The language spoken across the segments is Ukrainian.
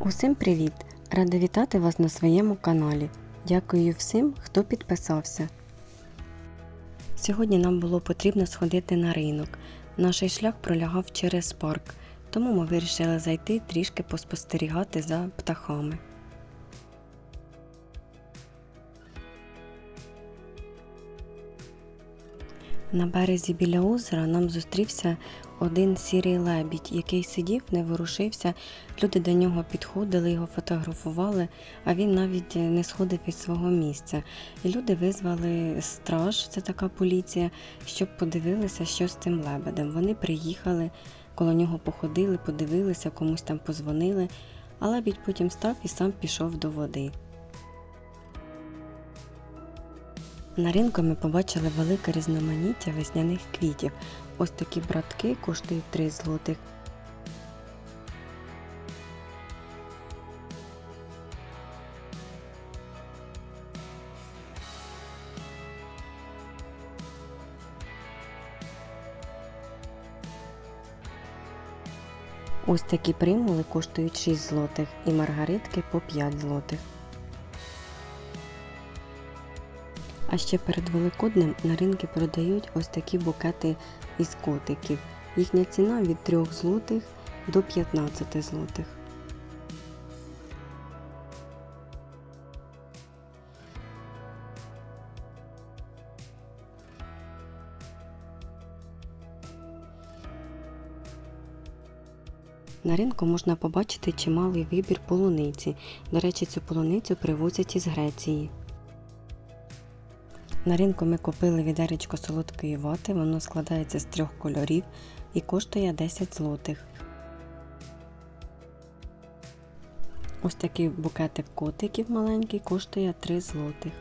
Усім привіт! Рада вітати вас на своєму каналі. Дякую всім, хто підписався. Сьогодні нам було потрібно сходити на ринок. Наш шлях пролягав через парк, тому ми вирішили зайти трішки поспостерігати за птахами. На березі біля озера нам зустрівся один сірий лебідь, який сидів, не ворушився. Люди до нього підходили, його фотографували, а він навіть не сходив із свого місця. І люди визвали страж, це така поліція, щоб подивилися, що з цим лебедем. Вони приїхали, коло нього походили, подивилися, комусь там позвонили, а лебідь потім став і сам пішов до води. На ринку ми побачили велике різноманіття весняних квітів. Ось такі братки коштують 3 злотих. Ось такі примули коштують 6 злотих і маргаритки по 5 злотих. А ще перед Великоднем на ринки продають ось такі букети із котиків. Їхня ціна від 3 злотих до 15 злотих. На ринку можна побачити чималий вибір полуниці. До речі, цю полуницю привозять із Греції. На ринку ми купили відеречко солодкої вати, воно складається з трьох кольорів і коштує 10 злотих. Ось такий букетик котиків маленький коштує 3 злотих.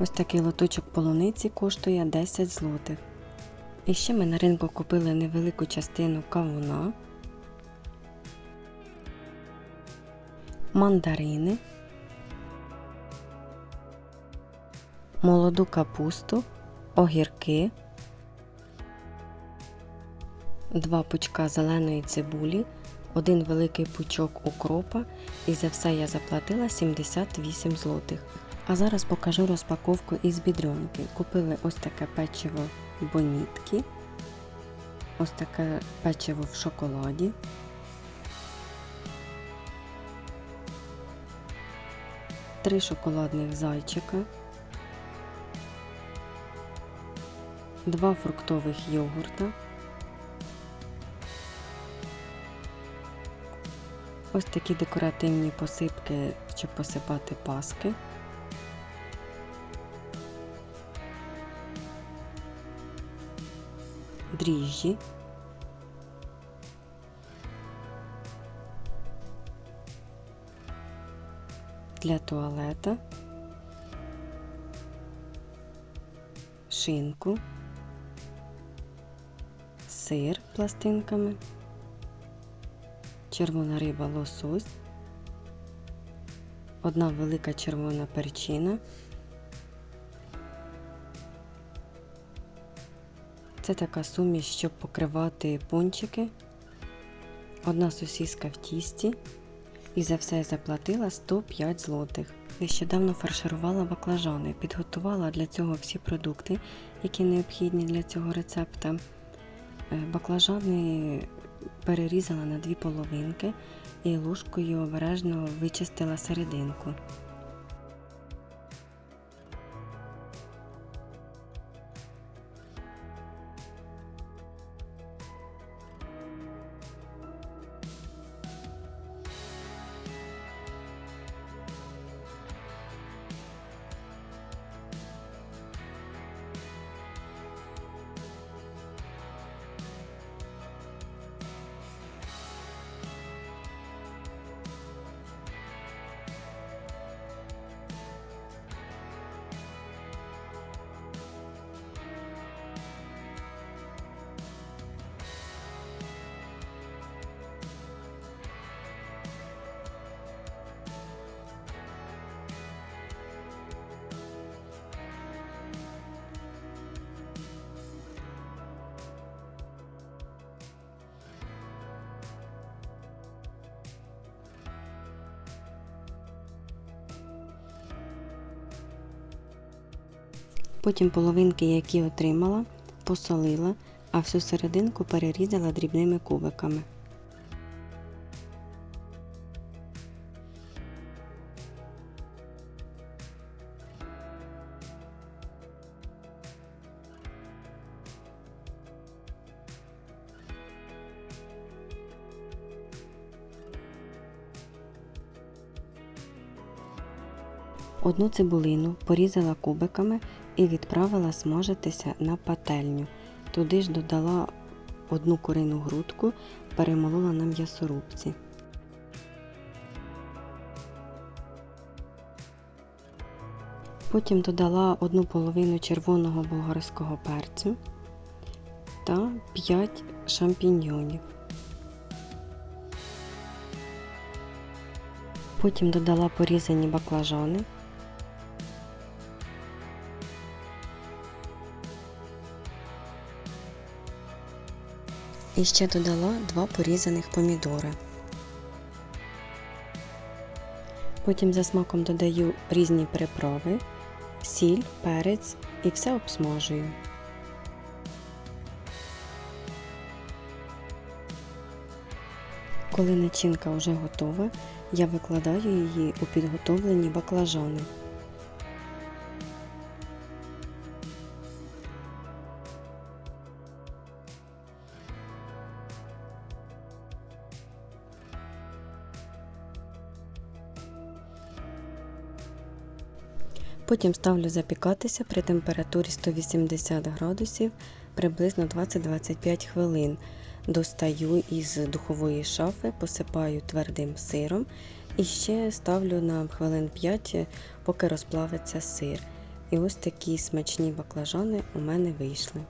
Ось такий лоточок полуниці коштує 10 злотих. І ще ми на ринку купили невелику частину кавуна. Мандарини, молоду капусту, огірки, два пучка зеленої цибулі, один великий пучок укропа і за все я заплатила 78 злотих. А зараз покажу розпаковку із бідрюнки. Купили ось таке печиво бонітки, ось таке печиво в шоколаді. Три шоколадних зайчика, два фруктових йогурта, ось такі декоративні посипки, щоб посипати паски. Дріжджі. Для туалета, шинку, сир пластинками, червона риба лосось, одна велика червона перчина. Це така суміш, щоб покривати пончики, одна сосіска в тісті. І за все заплатила 105 злотих. Нещодавно фарширувала баклажани, підготувала для цього всі продукти, які необхідні для цього рецепта. Е, баклажани перерізала на дві половинки і ложкою обережно вичистила серединку. Потім половинки, які отримала, посолила, а всю серединку перерізала дрібними кубиками. Одну цибулину порізала кубиками і відправила смажитися на пательню. Туди ж додала одну курину грудку, перемолола на м'ясорубці. Потім додала одну половину червоного болгарського перцю та 5 шампіньйонів. Потім додала порізані баклажани. І ще додала два порізаних помідори. Потім за смаком додаю різні приправи, сіль, перець і все обсмажую. Коли начинка вже готова, я викладаю її у підготовлені баклажани. Потім ставлю запікатися при температурі 180 градусів приблизно 20-25 хвилин. Достаю із духової шафи, посипаю твердим сиром і ще ставлю на хвилин 5, поки розплавиться сир. І ось такі смачні баклажани у мене вийшли.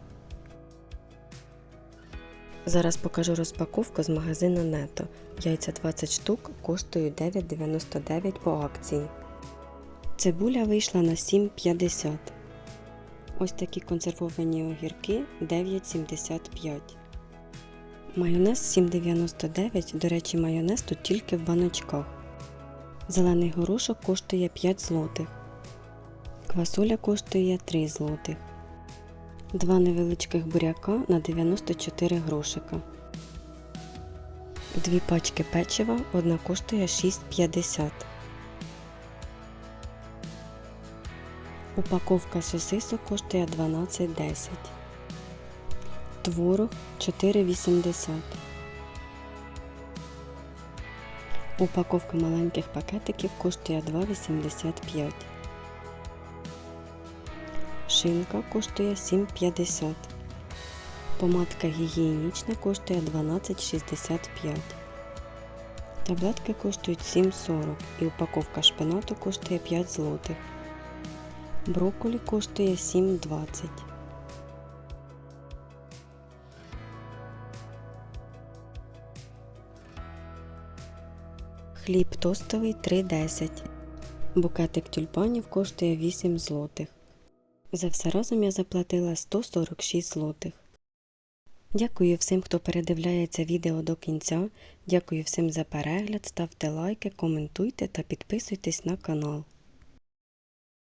Зараз покажу розпаковку з магазину Нето. Яйця 20 штук коштують 9,99 по акції. Цибуля вийшла на 7,50. Ось такі консервовані огірки 9,75. Майонез 7,99. До речі, майонез тут тільки в баночках. Зелений горошок коштує 5 злотих. Квасоля коштує 3 злотих. Два невеличких буряка на 94 грошика. Дві пачки печива, одна коштує 6,50. Упаковка сосисок коштує 12,10. Творог 4,80. Упаковка маленьких пакетиків коштує 2,85. Шинка коштує 7,50. Помадка гігієнічна коштує 12,65. Таблетки коштують 7,40 і упаковка шпинату коштує 5 злотих. Брокколі коштує 7,20. Хліб тостовий 3,10. Букетик тюльпанів коштує 8 злотих. За все разом я заплатила 146 злотих. Дякую всім, хто передивляється відео до кінця. Дякую всім за перегляд. Ставте лайки, коментуйте та підписуйтесь на канал.